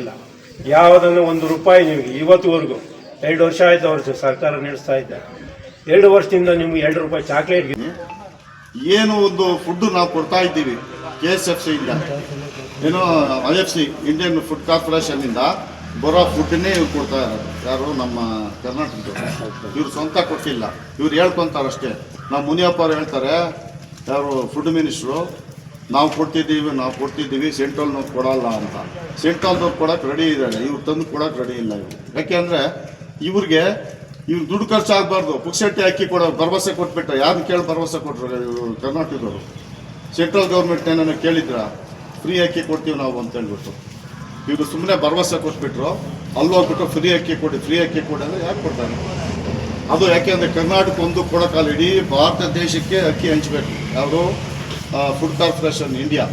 ಇಲ್ಲ. ಯಾವುದನ್ನು ಒಂದು ರೂಪಾಯಿ ನಿಮಗೆ, ಇವತ್ತುವರೆಗೂ, ಎರಡು ವರ್ಷ ಆಯ್ತು ಅವ್ರ ಸರ್ಕಾರ ನಡೆಸ್ತಾ ಇದ್ದೆ. ಎರಡು ವರ್ಷದಿಂದ ನಿಮ್ಗೆ ಎರಡು ರೂಪಾಯಿ ಚಾಕ್ಲೇಟ್ ಏನು ಒಂದು ಫುಡ್ ನಾವು ಕೊಡ್ತಾ ಇದ್ದೀವಿ K S F C I F C Indian food corporation ಇಂದ ಬರೋ ಫುಡ್ನೇ ಇವ್ರು ಕೊಡ್ತಾ ಇರೋದು. ಯಾರು? ನಮ್ಮ ಕರ್ನಾಟಕದ ಇವ್ರು ಸ್ವಂತ ಕೊಟ್ಟಿಲ್ಲ. ಇವ್ರು ಹೇಳ್ಕೊಂತಾರೆ ಅಷ್ಟೇ ನಮ್ಮ ಮುನಿಯಪ್ಪ ಅವ್ರು ಹೇಳ್ತಾರೆ, ಯಾರು ಫುಡ್ ಮಿನಿಸ್ಟ್ರು ನಾವು ಕೊಡ್ತಿದ್ದೀವಿ ನಾವು ಕೊಡ್ತಿದ್ದೀವಿ ಸೆಂಟ್ರಲ್ನವ್ರು ಕೊಡಲ್ಲ ಅಂತ. ಸೆಂಟ್ರಲ್ದವ್ರು ಕೊಡೋಕೆ ರೆಡಿ ಇದ್ದಾರೆ, ಇವ್ರು ತಂದು ಕೊಡೋಕೆ ರೆಡಿ ಇಲ್ಲ ಇವರು. ಯಾಕೆಂದರೆ ಇವ್ರಿಗೆ, ಇವ್ರು ದುಡ್ಡು ಖರ್ಚಾಗಬಾರ್ದು, ಪುಕ್ಸಟ್ಟೆ ಅಕ್ಕಿ ಕೊಡೋ ಭರವಸೆ ಕೊಟ್ಬಿಟ್ಟು ಯಾರು ಕೇಳಿ ಭರವಸೆ ಕೊಟ್ಟರು ಕರ್ನಾಟಕದವರು? ಸೆಂಟ್ರಲ್ ಗೌರ್ಮೆಂಟ್ ಏನೇನೋ ಕೇಳಿದ್ರ? ಫ್ರೀ ಅಕ್ಕಿ ಕೊಡ್ತೀವಿ ನಾವು ಅಂತ ಹೇಳ್ಬಿಟ್ಟು. ಇವರು ಸುಮ್ಮನೆ ಭರವಸೆ ಕೊಟ್ಬಿಟ್ರು, ಅಲ್ಲಿ ಹೋಗ್ಬಿಟ್ಟು ಫ್ರೀ ಅಕ್ಕಿ ಕೊಡಿ ಫ್ರೀ ಅಕ್ಕಿ ಕೊಡಿ ಅಂದರೆ ಯಾಕೆ ಕೊಡ್ತಾರೆ? ಅದು ಯಾಕೆ ಅಂದರೆ ಕರ್ನಾಟಕ ಒಂದು ಕೊಡೋಕಾಲ ಇಡೀ ಭಾರತ ದೇಶಕ್ಕೆ ಅಕ್ಕಿ ಹಂಚಬೇಕು. ಯಾವುದು? ಫುಡ್ ಕಾರ್ಪೊರೇಷನ್ ಇಂಡಿಯಾ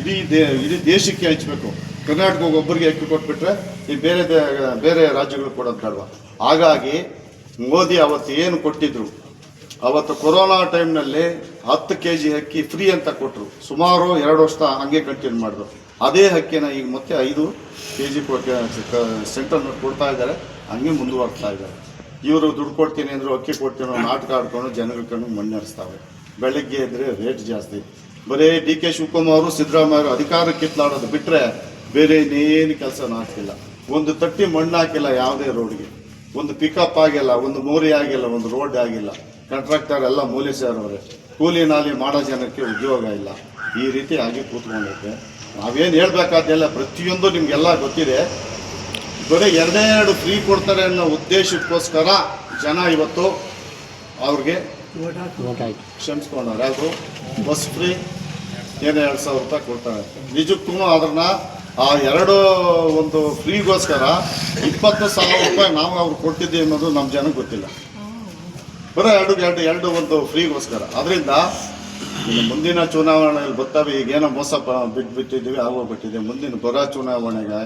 ಇಡೀ ದೇ, ಇಡೀ ದೇಶಕ್ಕೆ ಹಂಚಬೇಕು. ಕರ್ನಾಟಕ ಒಬ್ಬರಿಗೆ ಅಕ್ಕಿ ಕೊಟ್ಬಿಟ್ರೆ ಈ ಬೇರೆ ಬೇರೆ ರಾಜ್ಯಗಳು ಕೊಡೋದು ಬೇಡವಾ? ಹಾಗಾಗಿ ಮೋದಿ ಅವತ್ತು ಏನು ಕೊಟ್ಟಿದ್ರು? ಅವತ್ತು ಕೊರೋನಾ ಟೈಮ್ನಲ್ಲಿ ಹತ್ತು ಕೆ ಜಿ ಅಕ್ಕಿ ಫ್ರೀ ಅಂತ ಕೊಟ್ಟರು ಸುಮಾರು ಎರಡು ವರ್ಷ ಹಂಗೆ ಕಂಟಿನ್ಯೂ ಮಾಡಿದ್ರು. ಅದೇ ಅಕ್ಕಿನ ಈಗ ಮತ್ತೆ ಐದು ಕೆ ಜಿ ಸೆಂಟ್ರಲ್ ಕೊಡ್ತಾ ಇದ್ದಾರೆ. ಹಂಗೆ ಮುಂದುವರ್ತಾ ಇದ್ದಾರೆ. ಇವರು ದುಡ್ಡು ಕೊಡ್ತೀನಿ ಅಂದ್ರು ಅಕ್ಕಿ ಕೊಡ್ತೀನಿ ನಾಟಕ ಆಡ್ಕೊಂಡು ಜನಗಳ ಕಣ್ಣು ಮಣ್ಣರಿಸ್ತಾವೆ ಬೆಳಗ್ಗೆ ಇದ್ರೆ ರೇಟ್ ಜಾಸ್ತಿ. ಬರೀ ಡಿ ಕೆ ಶಿವಕುಮಾರು ಅವರು ಸಿದ್ದರಾಮಯ್ಯ ಅಧಿಕಾರ ಕಿತ್ಲಾಡೋದು ಬಿಟ್ಟರೆ ಬೇರೆ ಇನ್ನೇನು ಕೆಲಸ ಆಗ್ತಿಲ್ಲ ಒಂದು ತಟ್ಟಿ ಮಣ್ಣು ಹಾಕಿಲ್ಲ ಯಾವುದೇ ರೋಡ್ಗೆ. ಒಂದು ಪಿಕಪ್ ಆಗಿಲ್ಲ, ಒಂದು ಮೋರಿ ಆಗಿಲ್ಲ, ಒಂದು ರೋಡ್ ಆಗಿಲ್ಲ. ಕಾಂಟ್ರಾಕ್ಟರ್ ಎಲ್ಲ ಮೂಲೆ ಸೇರೋರೆ ಕೂಲಿ ನಾಲಿ ಮಾಡೋ ಜನಕ್ಕೆ ಉದ್ಯೋಗ ಇಲ್ಲ. ಈ ರೀತಿ ಆಗಿ ಕೂತ್ಕೊಂಡೈತೆ. ನಾವೇನು ಹೇಳಬೇಕಾದ್ದೆಲ್ಲ ಪ್ರತಿಯೊಂದು ನಿಮಗೆಲ್ಲ ಗೊತ್ತಿದೆ. ಬರೀ ಎರಡೇ ಎರಡು ಫ್ರೀ ಕೊಡ್ತಾರೆ ಅನ್ನೋ ಉದ್ದೇಶಕ್ಕೋಸ್ಕರ ಜನ ಇವತ್ತು ಅವ್ರಿಗೆ ಕ್ಷಮಿಸ್ಕೊಂಡವ್ರೆ ಯಾರು ಬಸ್ ಫ್ರೀ? ಏನೇ ಎರಡು ಸಾವಿರ ರೂಪಾಯಿ ಕೊಡ್ತಾರೆ. ನಿಜಕ್ಕೂ ಅದನ್ನ ಆ ಎರಡು ಒಂದು ಫ್ರೀಗೋಸ್ಕರ ಇಪ್ಪತ್ತು ಸಾವಿರ ರೂಪಾಯಿ ನಾವು ಅವ್ರು ಕೊಟ್ಟಿದ್ದೀವಿ ಅನ್ನೋದು ನಮ್ಮ ಜನಕ್ಕೆ ಗೊತ್ತಿಲ್ಲ. ಬರೋ ಎರಡು ಎರಡು ಎರಡು ಒಂದು ಫ್ರೀಗೋಸ್ಕರ. ಅದರಿಂದ ಮುಂದಿನ ಚುನಾವಣೆಯಲ್ಲಿ ಬರ್ತಾವೆ. ಈಗೇನೋ ಮೋಸ ಬಿಟ್ಟು ಬಿಟ್ಟಿದ್ದೀವಿ ಆಗೋಗ್ಬಿಟ್ಟಿದೆ ಮುಂದಿನ ಬರೋ ಚುನಾವಣೆಗೆ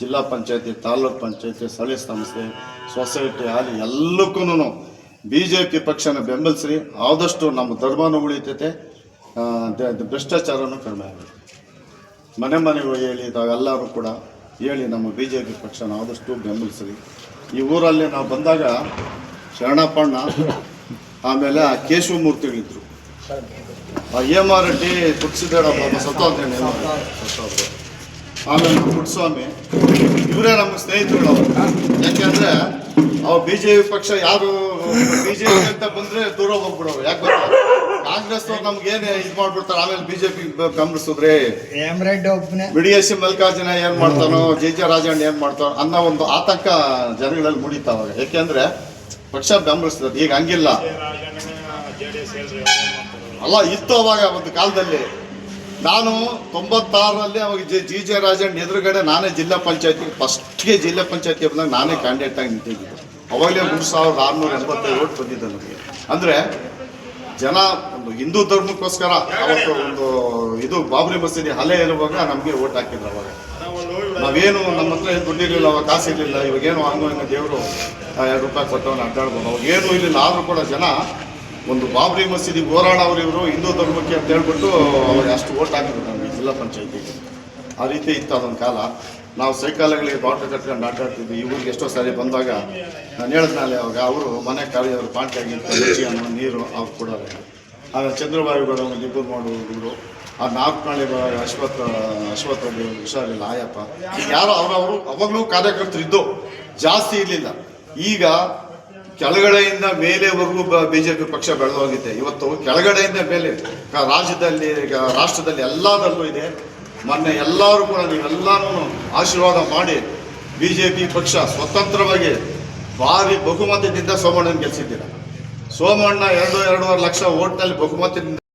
ಜಿಲ್ಲಾ ಪಂಚಾಯತಿ, ತಾಲೂಕ್ ಪಂಚಾಯತಿ, ಸ್ಥಳೀಯ ಸಂಸ್ಥೆ, ಸೊಸೈಟಿ ಅಲ್ಲಿ ಎಲ್ಲಕ್ಕೂ ಬಿ ಜೆ ಪಿ ಪಕ್ಷನ ಬೆಂಬಲಿಸ್ರಿ. ಆದಷ್ಟು ನಮ್ಮ ಧರ್ಮನೂ ಉಳಿತೈತೆ. ಭ್ರಷ್ಟಾಚಾರನೂ ಕಡಿಮೆ ಆಗುತ್ತೆ. ಮನೆ ಮನೆಗೂ ಹೇಳಿ ತಾವೆಲ್ಲರೂ ಕೂಡ ಹೇಳಿ ನಮ್ಮ ಬಿ ಜೆ ಪಿ ಪಕ್ಷನ ಆದಷ್ಟು ಬೆಂಬಲಿಸ್ರಿ. ಈ ಊರಲ್ಲಿ ನಾವು ಬಂದಾಗ ಶರಣಪ್ಪಣ್ಣ, ಆಮೇಲೆ ಆ ಕೇಶವಮೂರ್ತಿಗಳಿದ್ರು. ಆ ಎಂ ಆರ್ ರೆಡ್ಡಿ ಕುಟ್ಸಿದ್ದೇಡ ಸತ್ತೋದ್ರು ಆಮೇಲೆ ಕುಟ್ಸ್ವಾಮಿ ಇವರೇ ನಮ್ಮ ಸ್ನೇಹಿತರುಗಳು ಅವರು. ಯಾಕೆಂದ್ರೆ, ಅವ್ರು ಬಿ ಜೆ ಪಿ ಪಕ್ಷ ಯಾರು ಬಿ ಜೆ ಪಿ ಅಂತ ಬಂದ್ರೆ ದೂರ ಹೋಗ್ಬಿಡೋ ಯಾಕೆ ಕಾಂಗ್ರೆಸ್ ಅವ್ರು ನಮ್ಗೆ ಏನು ಇದು ಮಾಡ್ಬಿಡ್ತಾರೆ ಆಮೇಲೆ ಬಿಜೆಪಿ ಜೆ ಪಿ ಗಮನಿಸಿದ್ರೆ ಎಮ್ರೆಡ್ ಒಬ್ಬನೇ B D S C Mallikarjuna ಏನ್ ಮಾಡ್ತಾನೋ ಜೆ ಜೆ ರಾಜಣ್ಣ ಏನ್ ಮಾಡ್ತಾನೋ ಅನ್ನೋ ಒಂದು ಆತಂಕ ಜನಗಳಲ್ಲಿ ಮುಡಿತಾವಾಗ ಯಾಕೆಂದ್ರೆ ಪಕ್ಷ ಬೆಂಬಲಿಸ್ತದೆ ಈಗ ಹಂಗಿಲ್ಲ. ಅಲ್ಲ ಇತ್ತು ಅವಾಗ ಒಂದು ಕಾಲದಲ್ಲಿ. ನಾನು ತೊಂಬತ್ತಾರರಲ್ಲಿ ಅವಾಗ ಜೆ ಜಿ ಜೆ ರಾಜಣ್ಣ ಎದುರುಗಡೆ ನಾನೇ ಜಿಲ್ಲಾ ಪಂಚಾಯತಿ ಫಸ್ಟ್ಗೆ ಜಿಲ್ಲಾ ಪಂಚಾಯತಿ ಬಂದಾಗ ನಾನೇ ಕ್ಯಾಂಡಿಡೇಟ್ ಆಗಿ ನಿಂತಿದ್ದೆ. ಅವಾಗಲೇ ಮೂರು ಸಾವಿರದ ಆರುನೂರ ಎಂಬತ್ತೈದು ಓಟ್ ಬಂದಿದ್ದೆ ನಮಗೆ. ಅಂದರೆ ಜನ ಒಂದು ಹಿಂದೂ ಧರ್ಮಕ್ಕೋಸ್ಕರ ಅವತ್ತು ಒಂದು ಇದು ಬಾಬ್ರಿ ಮಸೀದಿ ಹಲೆ ಇರುವಾಗ ನಮಗೆ ಓಟ್ ಹಾಕಿದ್ರು ಅವಾಗ. ನಾವೇನು ನಮ್ಮ ಹತ್ರ ಏನು ದುಡ್ಡಿರಲಿಲ್ಲ, ಅವಾಗ ಕಾಸು ಇರಲಿಲ್ಲ, ಇವಾಗೇನು ಹಂಗೋ ಹಿಂಗೆ ದೇವರು ಎರಡು ರೂಪಾಯಿ ಕೊಟ್ಟವನ್ನ ಅಡ್ಡಾಡ್ಬೋದು. ಅವಾಗ ಏನು ಇರಲಿಲ್ಲ, ಆದರೂ ಕೂಡ ಜನ ಒಂದು ಬಾಬ್ರಿ ಮಸೀದಿ ಹೋರಾಡೋರು ಇವರು ಹಿಂದೂ ಧರ್ಮಕ್ಕೆ ಅಂತ ಹೇಳ್ಬಿಟ್ಟು ಅವಾಗ ಅಷ್ಟು ಓಟ್ ಹಾಕಿದ್ರು ನಮಗೆ ಜಿಲ್ಲಾ ಪಂಚಾಯತಿಗೆ ಆ ರೀತಿ ಇತ್ತು ಅದೊಂದು ಕಾಲ. ನಾವು ಸೈಕಲ್ಗಳಿಗೆ ಬಾಟಲ್ ಕಟ್ಕೊಂಡು ಆಟ ಆಡ್ತಿದ್ವಿ. ಈ ಊರಿಗೆ ಎಷ್ಟೋ ಸಾರಿ ಬಂದಾಗ ನಾನು ಹೇಳಿದ್ಮೇಲೆ ಅವಾಗ ಅವರು ಮನೆ ಕಾರ್ಯವರು ಪಾಂಟ್ಯಾಗಿಂತ ರುಚಿ ಅನ್ನೋ ನೀರು ಅವ್ರು ಕೊಡೋರು. ಆಮೇಲೆ ಚಂದ್ರಬಾಬು ಕೂಡ ಒಂದು ಇಬ್ಬರು ಆ ನಾಲ್ಕು ಅಶ್ವತ್ ಅಶ್ವತ್ ಅವ್ರು ಹುಷಾರಿಲ್ಲ. ಆಯಪ್ಪ. ಈಗ ಯಾರೋ ಅವರವರು ಅವಾಗಲೂ ಕಾರ್ಯಕರ್ತರು ಇದ್ದು ಜಾಸ್ತಿ ಇರಲಿಲ್ಲ. ಈಗ ಕೆಳಗಡೆಯಿಂದ ಮೇಲೆವರೆಗೂ ಬಿ ಜೆ ಪಿ ಪಕ್ಷ ಬೆಳೆದೋಗಿದೆ. ಇವತ್ತು ಕೆಳಗಡೆಯಿಂದ ಮೇಲೆ ರಾಜ್ಯದಲ್ಲಿ ರಾಷ್ಟ್ರದಲ್ಲಿ ಎಲ್ಲದರಲ್ಲೂ ಇದೆ. ಮೊನ್ನೆ ಎಲ್ಲರೂ ಕೂಡ ನೀವೆಲ್ಲರೂ ಆಶೀರ್ವಾದ ಮಾಡಿ ಬಿ ಜೆ ಪಿ ಪಕ್ಷ ಸ್ವತಂತ್ರವಾಗಿ ಭಾರಿ ಬಹುಮತದಿಂದ ಸೋಮಣ್ಣನ ಗೆಲ್ಲಿಸಿದ್ದೀರ. ಸೋಮಣ್ಣ ಎರಡು, ಎರಡೂವರೆ ಲಕ್ಷ ಓಟ್ನಲ್ಲಿ ಬಹುಮತದಿಂದ